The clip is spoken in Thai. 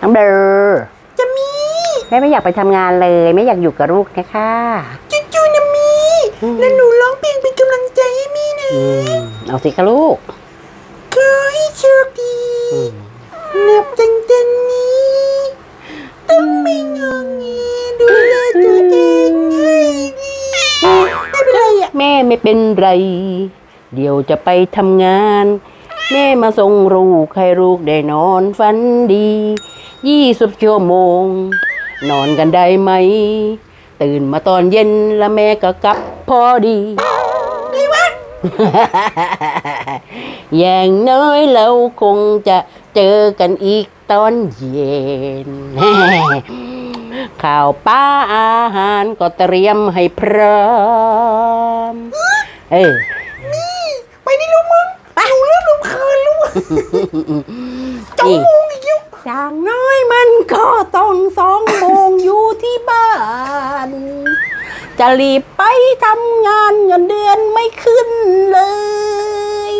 น้องเบอร์จะมีแม่ไม่อยากไปทำงานเลย ไม่อยากอยู่กับลูกนะคะจูจูนะมีแล้วหนูร้องเพลงเป็นกำลังใจให้มีนะอืมเอาสิคะลูกขอให้โชคดีนับตั้งแต่นี้ ต้องไม่งอแงดูแลตัวเองให้ดีไม่เป็นไรอะแม่ไม่เป็นไร เดี๋ยวจะไปทำงาน แม่มาส่งลูกให้ลูกได้นอนฝันดียี่สิบชั่วโมง นอนกันได้ไหม ตื่นมาตอนเย็นแล้วแม่ก็กลับพอดีอย่างน้อยเราคงจะเจอกันอีกตอนเย็น ข่าวป้าอาหารก็เตรียมให้พร้อม เออ จงอีกอย่างน้อยมันก็ต้องสองโมงอยู่ที่บ้าน จะรีบไปทำงานเงินเดือนไม่ขึ้นเลย